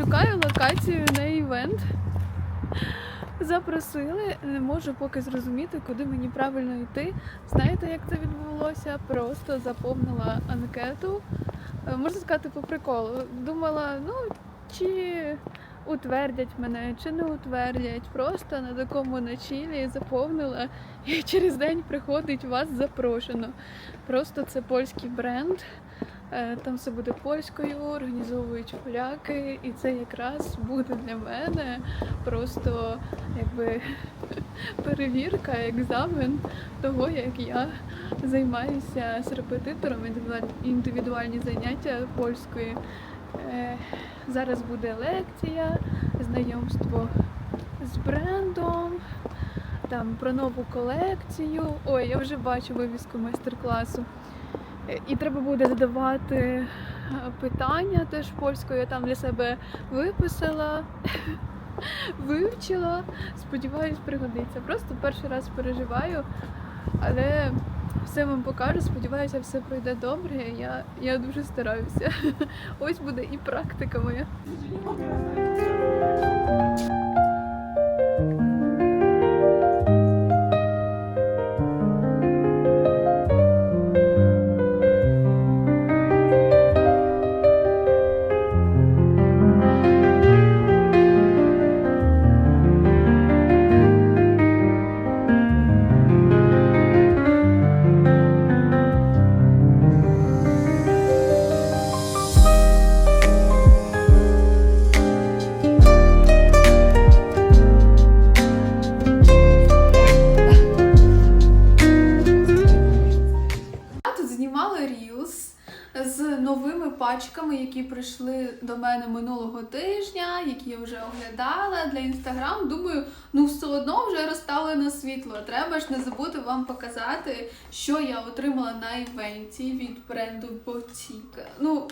Шукаю локацію на івент. Запросили, не можу поки зрозуміти, куди мені правильно йти. Знаєте, як це відбулося? Просто заповнила анкету. Е, Можна сказати, по приколу. Думала, ну чи утвердять мене, чи не утвердять. Просто на такому начілі заповнила і через день приходить вас запрошено. Просто це польський бренд. Е, Там все буде польською, організовують поляки, і це якраз буде для мене просто якби перевірка, екзамен того, як я займаюся з репетитором, індивідуальні заняття польської. Е, Зараз буде лекція, знайомство з брендом, там про нову колекцію. Ой, я вже бачу вивіску майстер-класу. І треба буде задавати е, питання теж польською. Я там для себе виписала, вивчила. Сподіваюсь, пригодиться. Просто перший раз переживаю, але все вам покажу. Сподіваюся, все пройде добре. Я, я дуже стараюся. Ось буде і практика моя. Пачками, які прийшли до мене минулого тижня, які я вже оглядала для інстаграм. Думаю, ну все одно вже розстали на світло. Треба ж не забути вам показати, що я отримала на івенті від бренду Botica. Ну,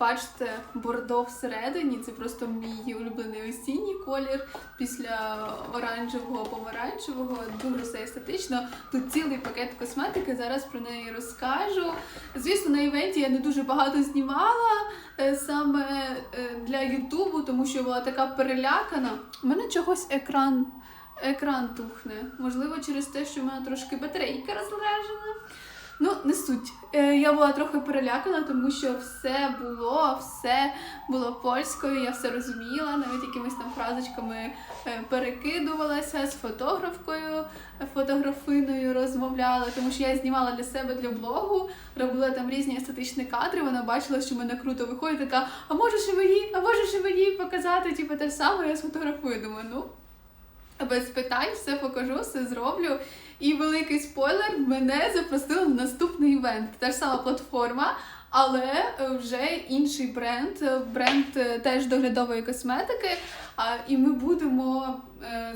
бачите, бордо всередині це просто мій улюблений осінній колір після оранжевого помаранчевого. Дуже все естетично. Тут цілий пакет косметики. Зараз про неї розкажу. Звісно, на івенті я не дуже багато знімала е, саме е, для Ютубу, тому що була така перелякана. У мене чогось екран. Екран тухне. Можливо, через те, що в мене трошки батарейка розряджена. Ну, не суть. Е, Я була трохи перелякана, тому що все було, все було польською, я все розуміла, навіть якимись там фразочками е, перекидувалася з фотографкою, фотографиною розмовляла, тому що я знімала для себе для блогу, робила там різні естетичні кадри. Вона бачила, що в мене круто виходить, така, а можеш і мені, а можеш і мені показати, типу, те ж саме, я сфотографую. Думаю, ну. Без питань все покажу, все зроблю. І великий спойлер, мене запросили на наступний івент. Та ж сама платформа, але е, вже інший бренд, е, бренд е, теж доглядової косметики. І ми будемо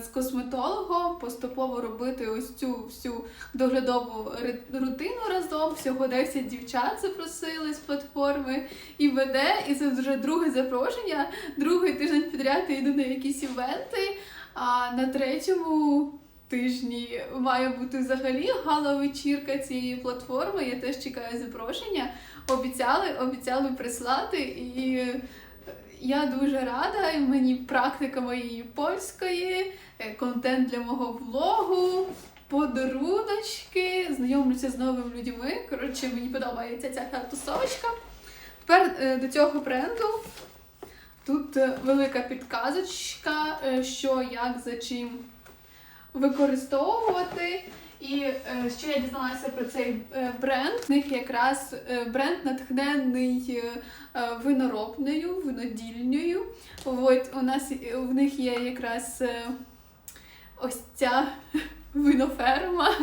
з косметологом поступово робити ось цю всю доглядову рутину разом. Всього 10 дівчат запросили з платформи і веде. І це вже друге запрошення. Другий тиждень підряд я йду на якісь івенти. А на третьому тижні має бути взагалі гала-вечірка цієї платформи. Я теж чекаю запрошення. Обіцяли, обіцяли прислати, і я дуже рада. І мені практика моєї польської, е, контент для мого влогу. Подаруночки, знайомлюся з новими людьми. Коротше, мені подобається ця тусовочка. Тепер е, до цього бренду Тут е, велика підказочка, е, що, як, за чим використовувати. І е, що я дізналася про цей бренд. В них якраз бренд натхнений виноробною, винодільнею. От у нас в них є якраз ось ця виноферма.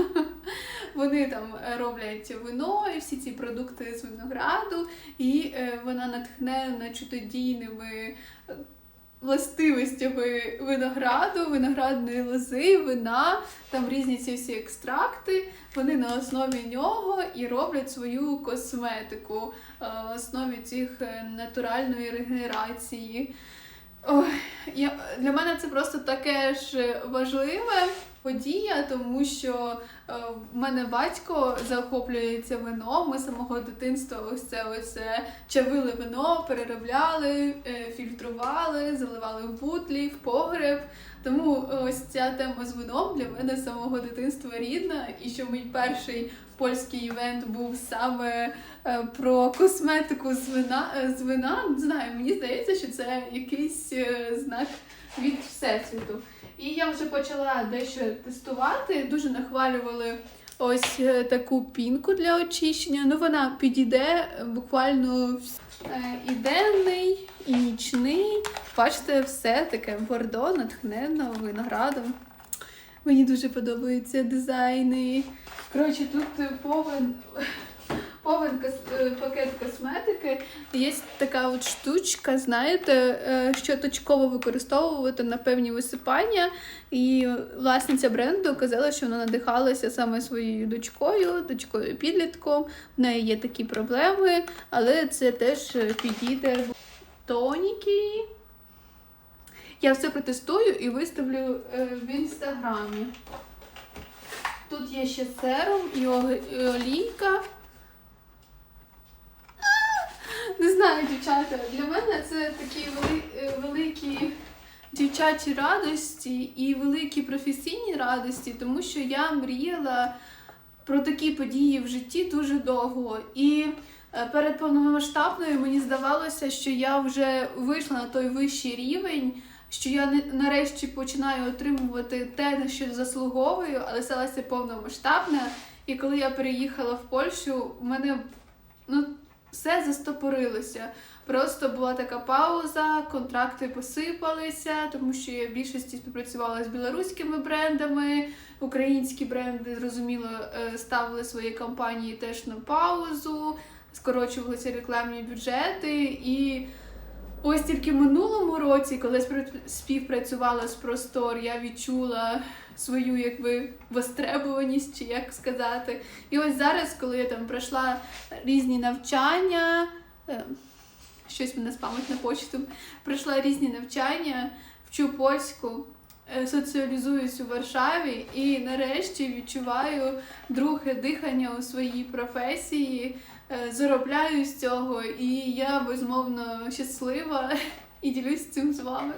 Вони там е, роблять вино і всі ці продукти з винограду, і е, вона натхнена чудодійними е, властивостями винограду, виноградної лози, вина, там різні ці всі екстракти. Вони на основі нього і роблять свою косметику на основі цих натуральної регенерації. Ой, я, для мене це просто таке ж важливе. Подія, тому що е, в мене батько захоплюється вином. Ми з самого дитинства ось це ось е, чавили вино, переробляли, е, фільтрували, заливали в бутлі, в погреб. Тому ось ця тема з вином для мене з самого дитинства рідна, і що мій перший польський івент був саме е, про косметику з вина, е, з вина. Не знаю, мені здається, що це якийсь знак від всесвіту. І я вже почала дещо тестувати. Дуже нахвалювали ось е, таку пінку для очищення. Ну вона підійде буквально е, і денний, і нічний. Бачите, все таке бордо, натхненно, виноградом. Мені дуже подобаються дизайни. Коротше, тут повен, повен е, пакет косметики. Є така от штучка, знаєте, е, що точково використовувати на певні висипання. І власниця бренду казала, що вона надихалася саме своєю дочкою, дочкою підлітком. В неї є такі проблеми, але це теж підійде тоніки. Я все протестую і виставлю е, в інстаграмі. Тут є ще серум і олійка. Не знаю, дівчата, для мене це такі е, великі дівчачі радості і великі професійні радості, тому що я мріяла про такі події в житті дуже довго. І е, перед повномасштабною мені здавалося, що я вже вийшла на той вищий рівень, що я нарешті починаю отримувати те, на що заслуговую, але сталося повномасштабне. І коли я переїхала в Польщу, в мене ну, все застопорилося. Просто була така пауза, контракти посипалися, тому що я в більшості співпрацювала з білоруськими брендами. Українські бренди, зрозуміло, е, ставили свої кампанії теж на паузу, скорочувалися рекламні бюджети. І ось тільки минулому році, коли співпра- співпрацювала з Простор, я відчула свою якби востребуваність, чи як сказати. І ось зараз, коли я там пройшла різні навчання, е, щось мене спамить на почту, пройшла різні навчання, вчу польську, е, соціалізуюсь у Варшаві і нарешті відчуваю друге дихання у своїй професії, е, заробляю з цього, і я безмовно щаслива і ділюсь цим з вами.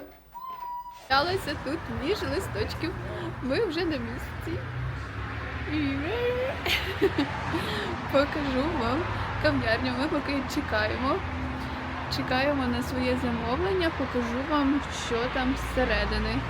Взялася тут між листочків. Ми вже на місці. Покажу вам кам'ярню. Ми поки чекаємо. Чекаємо на своє замовлення, покажу вам, що там зсередини.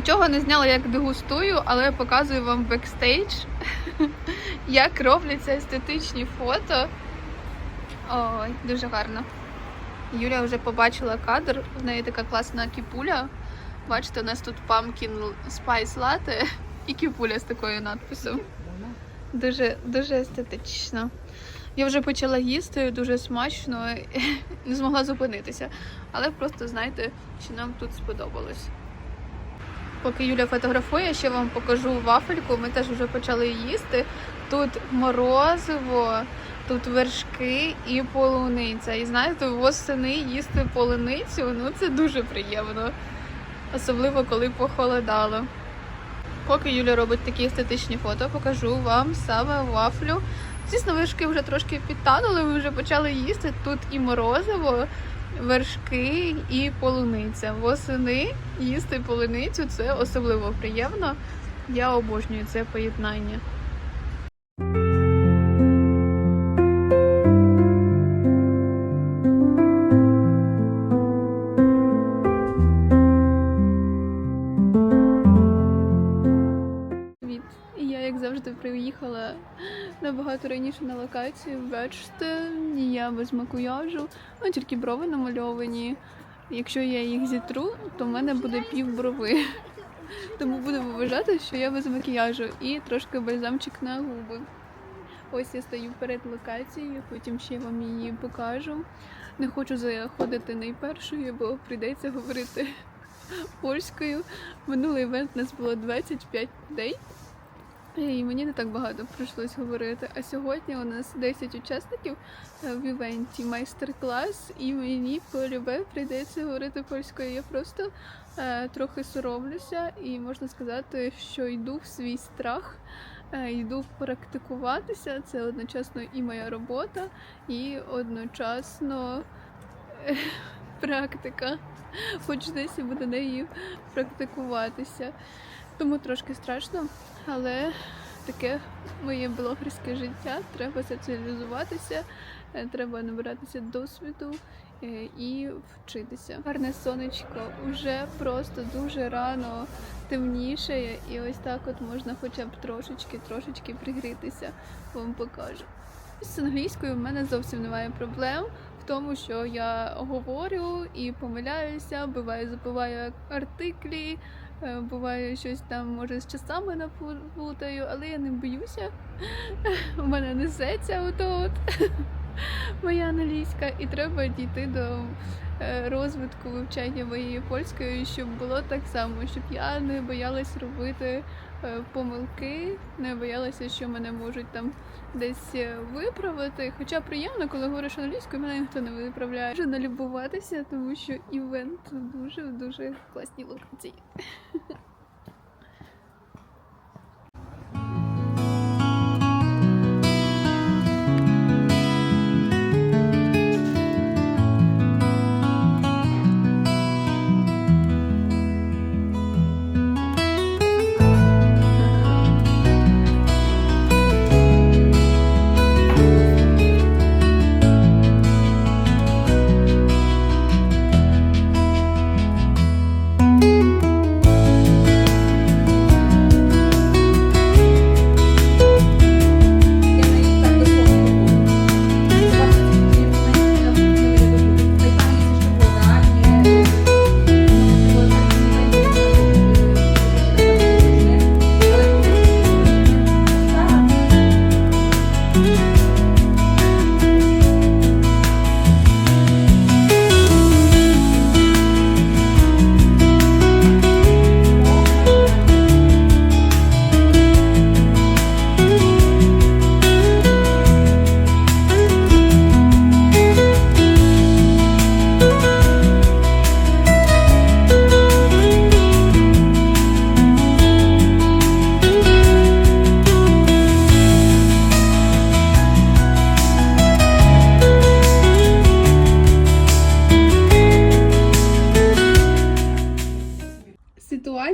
Нічого не зняла, як дегустую, але я показую вам бекстейдж, як робляться естетичні фото. Ой, дуже гарно. Юля вже побачила кадр, в неї така класна кіпуля. Бачите, у нас тут pumpkin spice latte і кіпуля з такою надписом. Дуже, дуже естетично. Я вже почала їсти дуже смачно, не змогла зупинитися. Але просто знайте, що нам тут сподобалось. Поки Юля фотографує, я ще вам покажу вафельку. Ми теж вже почали їсти. Тут морозиво, тут вершки і полуниця. І знаєте, восени їсти полуницю ну це дуже приємно. Особливо коли похолодало. Поки Юля робить такі естетичні фото, покажу вам саме вафлю. Звісно, вершки вже трошки підтанули, ми вже почали їсти. Тут і морозиво, вершки і полуниця. Восени їсти полуницю це особливо приємно. Я обожнюю це поєднання. Набагато раніше на локацію. Бачите, я без макіяжу, ну тільки брови намальовані. Якщо я їх зітру, то в мене буде пів брови. Тому будемо вважати, що я без макіяжу і трошки бальзамчик на губи. Ось я стою перед локацією, потім ще вам її покажу. Не хочу заходити найпершою, бо прийдеться говорити польською. Минулий івент у нас було 25 людей. І мені не так багато прийшлось говорити. А сьогодні у нас 10 учасників е, в івенті майстер-клас, і мені полюбе прийдеться говорити польською. Я просто е, трохи соромлюся, і можна сказати, що йду в свій страх, е, йду практикуватися. Це одночасно і моя робота, і одночасно е, практика. Хоч десь я буду нею практикуватися. Тому трошки страшно, але таке моє блогерське життя. Треба соціалізуватися, е, треба набиратися досвіду е, і вчитися. Гарне сонечко вже просто дуже рано темнішає, і ось так от можна хоча б трошечки, трошечки пригрітися. Вам покажу. З англійською в мене зовсім немає проблем. В тому, що я говорю і помиляюся, буває, забуваю артиклі, Буває, щось там може з часами напутаю, але я не боюся. У мене несеться ото от моя англійська, і треба дійти до е, розвитку вивчання моєї польської, щоб було так само, щоб я не боялась робити е, помилки, не боялася, що мене можуть там десь е, виправити. Хоча приємно, коли говориш англійською, мене ніхто не виправляє. Можу налюбуватися, тому що івент дуже дуже класні локації.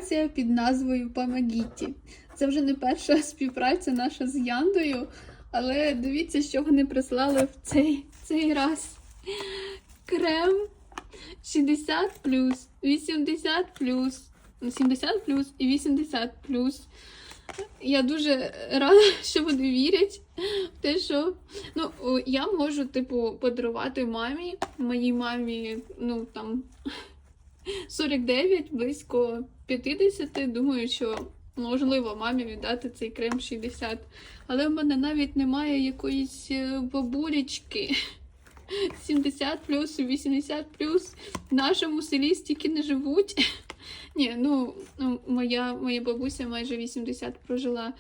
Ситуація під назвою Памагіті. Це вже не перша співпраця наша з Яндою, але дивіться, що вони прислали в цей, цей раз. Крем 60 80 70 і 80 Я дуже рада, що вони вірять в те, що ну, я можу, типу, подарувати мамі, моїй мамі, ну там 49, близько 50. Думаю, що можливо мамі віддати цей крем 60. Але в мене навіть немає якоїсь е, бабулечки. 70 плюс, 80 плюс. В нашому селі стільки не живуть. Ні, ну, ну моя, моя бабуся майже 80 прожила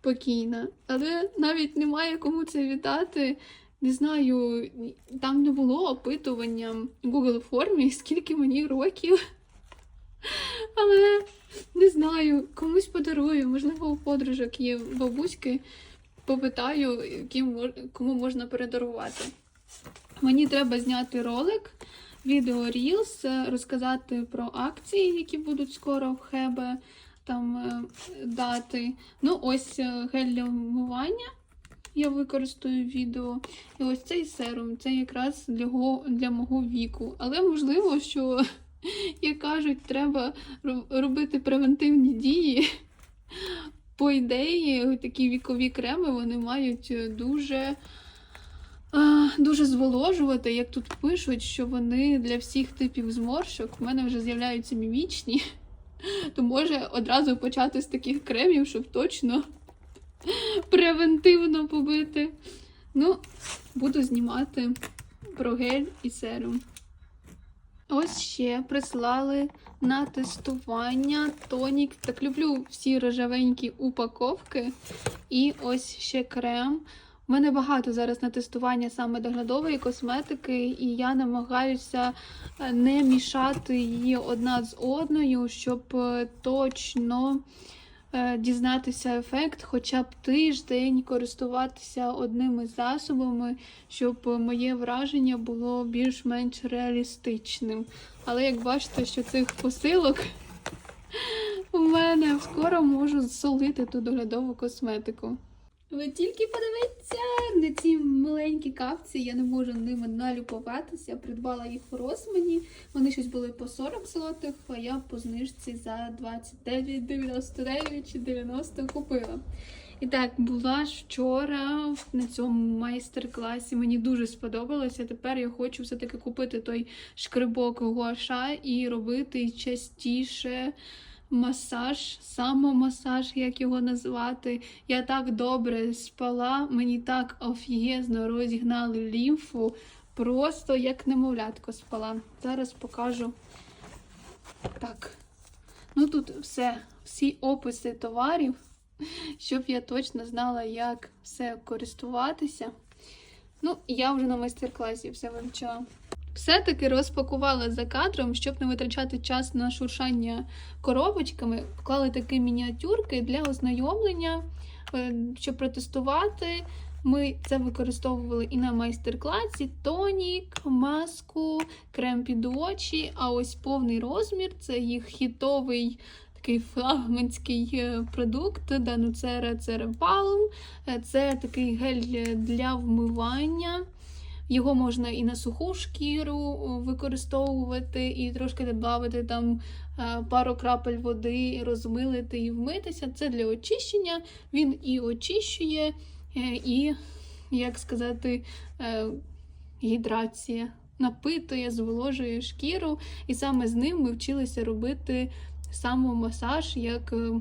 покійна. Але навіть немає кому це віддати. Не знаю, там не було опитування в Google формі, скільки мені років. Але не знаю, комусь подарую, можливо, у подружок є бабуськи, попитаю, ким, кому можна передарувати. Мені треба зняти ролик, відео Reels, розказати про акції, які будуть скоро в Хебе там е, дати. Ну, ось е, гель для вмивання. Я використаю відео. І ось цей серум, це якраз для, для мого віку. Але можливо, що, як кажуть, треба робити превентивні дії. По ідеї, такі вікові креми вони мають дуже, дуже зволожувати. Як тут пишуть, що вони для всіх типів зморшок в мене вже з'являються мімічні. То може одразу почати з таких кремів, щоб точно превентивно побити. Ну, буду знімати про гель і серум. Ось ще прислали на тестування тонік. Так люблю всі рожевенькі упаковки. І ось ще крем. У мене багато зараз на тестування саме доглядової косметики, і я намагаюся е, не мішати її одна з одною, щоб е, точно дізнатися ефект, хоча б тиждень користуватися одними засобами, щоб моє враження було більш-менш реалістичним. Але як бачите, що цих посилок у мене скоро можу солити ту доглядову косметику. Ви тільки подивіться на ці маленькі капці, я не можу ними налюбуватися. Придбала їх у Росмані. Вони щось були по 40 злотих, а я по знижці за 29,99 чи 90 купила. І так, була вчора на цьому майстер-класі. Мені дуже сподобалося. Тепер я хочу все-таки купити той шкрибок гуаша і робити частіше масаж, самомасаж, як його назвати. Я так добре спала, мені так офігезно розігнали лімфу. Просто як немовлятко спала. Зараз покажу. Так. Ну тут все, всі описи товарів, щоб я точно знала, як все користуватися. Ну, я вже на майстер-класі все вивчила. Все-таки розпакувала за кадром, щоб не витрачати час на шуршання коробочками. Вклали такі мініатюрки для ознайомлення, е, щоб протестувати. Ми це використовували і на майстер-класі: тонік, маску, крем під очі. А ось повний розмір це їх хітовий такий флагманський е, продукт Дануцера Церепалм. Це такий гель для вмивання. Його можна і на суху шкіру використовувати, і трошки додати там е, пару крапель води, розмилити і вмитися. Це для очищення. Він і очищує, е, і, як сказати, е, гідрація. Напитує, зволожує шкіру, і саме з ним ми вчилися робити самомасаж, як е,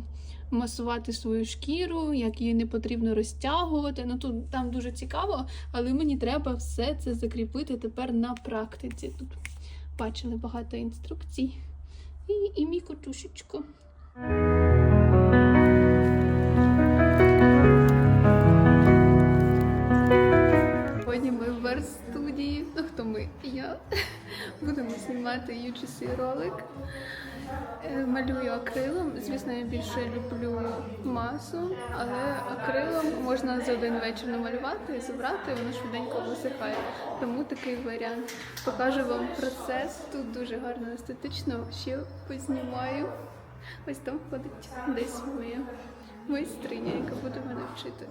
масувати свою шкіру, як її не потрібно розтягувати. Ну тут там дуже цікаво, але мені треба все це закріпити тепер на практиці. Тут бачили багато інструкцій. І, і мій котушечко. Сьогодні ми в арт-студії. Ну хто ми? Я. Будемо знімати UGC ролик. Е, Малюю акрилом. Звісно, я більше люблю масу, але акрилом можна за один вечір намалювати і забрати, і воно швиденько висихає. Тому такий варіант. Покажу вам процес. Тут дуже гарно естетично. Ще познімаю. Ось там ходить десь моя майстриня, яка буде мене вчити.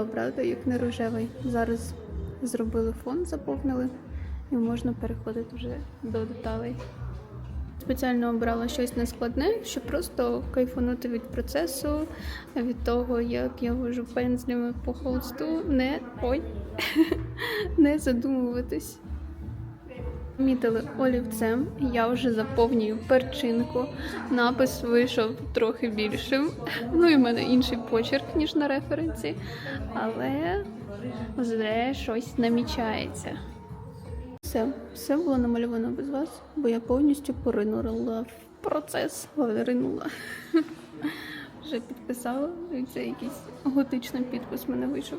Я обрати, як не рожевий. Зараз зробили фон, заповнили, і можна переходити вже до деталей. Спеціально обрала щось нескладне, щоб просто кайфанути від процесу, від того, як я вожу пензлями по холсту, не ой, не задумуватись. Мітили олівцем, я вже заповнюю перчинку. Напис вийшов трохи більшим. Ну і в мене інший почерк, ніж на референсі. Але вже щось намічається. Все, все було намальовано без вас, бо я повністю поринула в процес. Ой, ринула. Вже підписала, це якийсь готичний підпис мене вийшов.